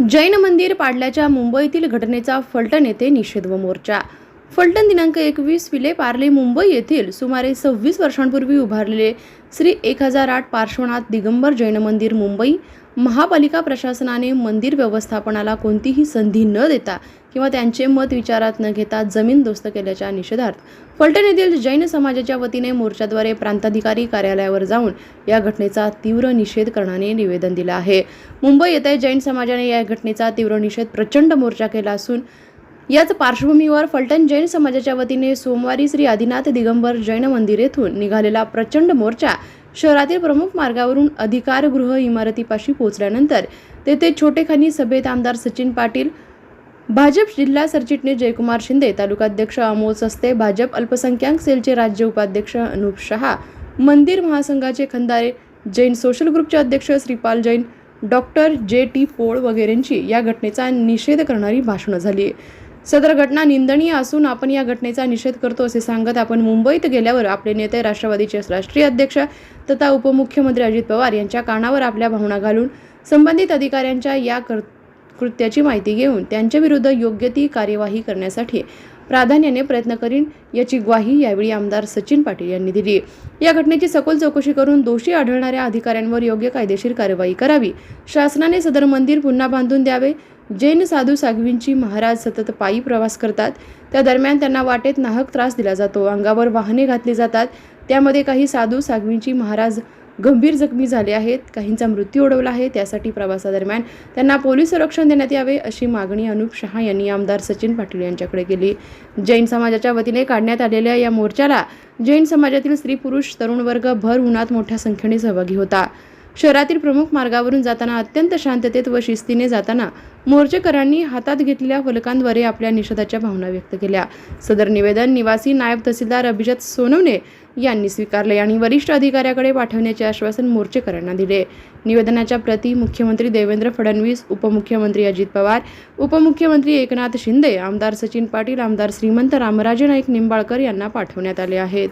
जैन मंदिर पाडल्याच्या मुंबईतील घटनेचा फलटण येथे निषेध व मोर्चा. फलटण दिनांक एकवीस विले पार्ले मुंबई येथील सुमारे सव्वीस वर्षांपूर्वी उभारलेले श्री एक हजार आठ पार्श्वनाथ दिगंबर जैन मंदिर मुंबई महापालिका प्रशासनाने मंदिर व्यवस्थापनाला कोणतीही संधी न देता किंवा त्यांचे मत विचारात न घेता जमीन दोस्त केल्याच्या निषेधार्थ. फलटण येथील जैन समाजाच्या वतीने मोर्चाद्वारे प्रांताधिकारी कार्यालयावर जाऊन या घटनेचा तीव्र निषेध करण्याने निवेदन दिलं आहे. मुंबई येथे जैन समाजाने या घटनेचा तीव्र निषेध प्रचंड मोर्चा केला असून याच पार्श्वभूमीवर फलटण जैन समाजाच्या वतीने सोमवारी श्री आदिनाथ दिगंबर जैन मंदिर येथून निघालेला प्रचंड मोर्चा शहरातील प्रमुख मार्गावरून अधिकारगृह इमारतीपाशी पोहोचल्यानंतर तेथे छोटेखानी सभेत आमदार सचिन पाटील भाजप जिल्हा सरचिटणीस जयकुमार शिंदे तालुकाध्यक्ष अमोल सस्ते भाजप अल्पसंख्याक सेलचे राज्य उपाध्यक्ष अनुप शहा मंदिर महासंघाचे खंदारे जैन सोशल ग्रुपचे अध्यक्ष Shripal Jain doctor J T Pol वगैरेंची या घटनेचा निषेध करणारी भाषणं झाली सदर घटना निंदनीय असून आपण या घटनेचा निषेध करतो असे सांगत आपण मुंबईत गेल्यावर आपले नेते राष्ट्रवादीचे राष्ट्रीय अध्यक्ष तथा उपमुख्यमंत्री अजित पवार यांच्या कानावर आपल्या भावना घालून संबंधित अधिकाऱ्यांच्या या कर कृत्याची माहिती घेऊन त्यांच्याविरुद्ध योग्य ती कार्यवाही करण्यासाठी प्राधान्याने प्रयत्न करीन याची ग्वाही यावेळी आमदार सचिन पाटील यांनी दिली. या घटनेची सखोल चौकशी करून दोषी आढळणाऱ्या अधिकाऱ्यांवर योग्य कायदेशीर कार्यवाही करावी. शासनाने सदर मंदिर पुन्हा बांधून द्यावे. जैन साधू साघवींची महाराज सतत पायी प्रवास करतात. त्या दरम्यान त्यांना वाटेत नाहक त्रास दिला जातो. अंगावर वाहने घातली जातात. त्यामध्ये काही साधू साघवींची महाराज गंभीर जखमी झाले आहेत. काहींचा मृत्यू ओढवला आहे. त्यासाठी प्रवासादरम्यान त्यांना पोलीस संरक्षण देण्यात यावे अशी मागणी अनुप शहा यांनी आमदार सचिन पाटील यांच्याकडे केली. जैन समाजाच्या वतीने काढण्यात आलेल्या या मोर्चाला जैन समाजातील स्त्री पुरुष तरुण वर्ग भर उन्हात मोठ्या संख्येने सहभागी होता. शहरातील प्रमुख मार्गावरून जाताना अत्यंत शांततेत व शिस्तीने जाताना मोर्चेकरांनी हातात घेतलेल्या फलकांद्वारे आपल्या निषेधाच्या भावना व्यक्त केल्या. सदर निवेदन निवासी नायब तहसीलदार अभिजात सोनवणे यांनी स्वीकारले आणि वरिष्ठ अधिकाऱ्याकडे पाठवण्याचे आश्वासन मोर्चेकरांना दिले. निवेदनाच्या प्रती मुख्यमंत्री देवेंद्र फडणवीस उपमुख्यमंत्री अजित पवार उपमुख्यमंत्री एकनाथ शिंदे आमदार सचिन पाटील आमदार श्रीमंत रामराजे नाईक निंबाळकर यांना पाठवण्यात आले आहेत.